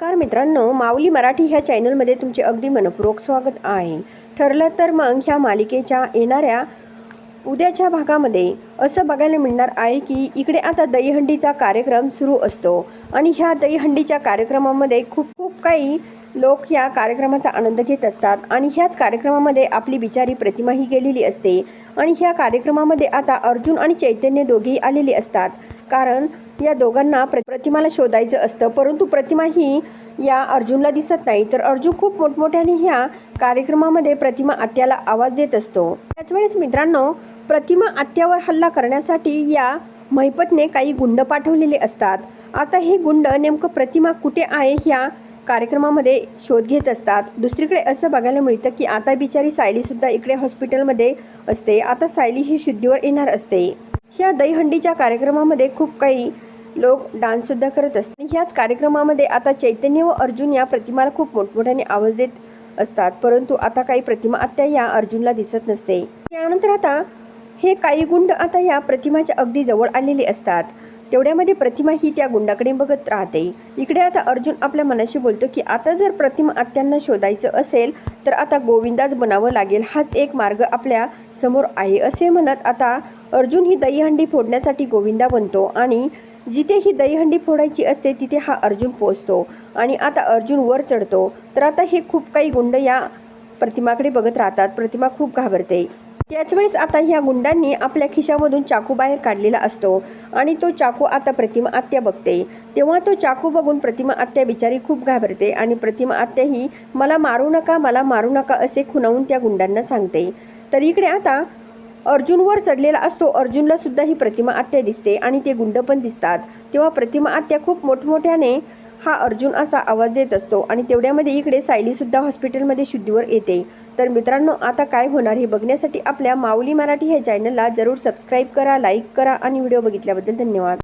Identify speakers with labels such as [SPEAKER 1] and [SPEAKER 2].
[SPEAKER 1] नमस्कार मित्रांनो माऊली मराठी ह्या चॅनलमध्ये तुमचे अगदी मनपूर्वक स्वागत आहे. ठरलं तर मग ह्या मालिकेच्या येणाऱ्या उद्याच्या भागामध्ये असं बघायला मिळणार आहे की इकडे आता दहीहंडीचा कार्यक्रम सुरू असतो. आणि ह्या दहीहंडीच्या कार्यक्रमामध्ये खूप खूप काही लोक ह्या कार्यक्रमाचा आनंद घेत असतात. आणि ह्याच कार्यक्रमामध्ये आपली बिचारी प्रतिमा ही गेलेली असते. आणि ह्या कार्यक्रमामध्ये आता अर्जुन आणि चैतन्य दोघेही आलेले असतात. कारण या दोघांना प्र प्रतिमाला शोधायचं असतं. परंतु प्रतिमा ही या अर्जुनला दिसत नाही. तर अर्जुन खूप मोठमोठ्याने ह्या कार्यक्रमामध्ये प्रतिमा आत्याला आवाज देत असतो. त्याच वेळेस मित्रांनो प्रतिमा आत्यावर हल्ला करण्यासाठी या महिपतने काही गुंड पाठवलेले असतात. आता हे गुंड नेमकं प्रतिमा कुठे आहे ह्या कार्यक्रमामध्ये शोध घेत असतात. दुसरीकडे असं बघायला मिळतं की आता बिचारी सायलीसुद्धा इकडे हॉस्पिटलमध्ये असते. आता सायली ही शुद्धीवर येणार असते. ह्या दहीहंडीच्या कार्यक्रमामध्ये खूप काही लोक डान्ससुद्धा करत असतात. ह्याच कार्यक्रमामध्ये आता चैतन्य व अर्जुन या प्रतिमाला खूप मोठमोठ्याने आवाज देत असतात. परंतु आता काही प्रतिमा आत्या या अर्जुनला दिसत नसते. त्यानंतर आता हे काही गुंड आता या प्रतिमाच्या अगदी जवळ आलेले असतात. तेवढ्यामध्ये प्रतिमा ही त्या गुंडाकडे बघत राहते. इकडे आता अर्जुन आपल्या मनाशी बोलतो की आता जर प्रतिमा आत्यांना शोधायचं असेल तर आता गोविंदाच बनावं लागेल. हाच एक मार्ग आपल्यासमोर आहे असे म्हणत आता अर्जुन ही दहीहंडी फोडण्यासाठी गोविंदा बनतो. आणि जिथे ही दहीहंडी फोडायची असते तिथे हा अर्जुन पोचतो आणि आता अर्जुन वर चढतो. तर आता हे खूप काही गुंड या प्रतिमाकडे बघत राहतात. प्रतिमा खूप घाबरते. त्याच वेळेस आता ह्या गुंडांनी आपल्या खिशामधून चाकू बाहेर काढलेला असतो आणि तो चाकू आता प्रतिमा आत्या बघते. तेव्हा तो चाकू बघून प्रतिमा आत्या बिचारी खूप घाबरते आणि प्रतिमा आत्या ही मला मारू नका मला मारू नका असे खुणावून त्या गुंडांना सांगते. तर इकडे आता अर्जुनवर चढलेला असतो. अर्जुनला सुद्धा ही प्रतिमा आत्या दिसते आणि ते गुंड पण दिसतात. तेव्हा प्रतिमा आत्या खूप मोठमोठ्याने हा अर्जुन असा आवाज देत असतो आणि तेवढ्यामध्ये इकडे सायलीसुद्धा हॉस्पिटलमध्ये शुद्धीवर येते. तर मित्रांनो आता काय होणार हे बघण्यासाठी आपल्या माऊली मराठी ह्या चॅनलला जरूर सबस्क्राईब करा लाईक करा आणि व्हिडिओ बघितल्याबद्दल धन्यवाद.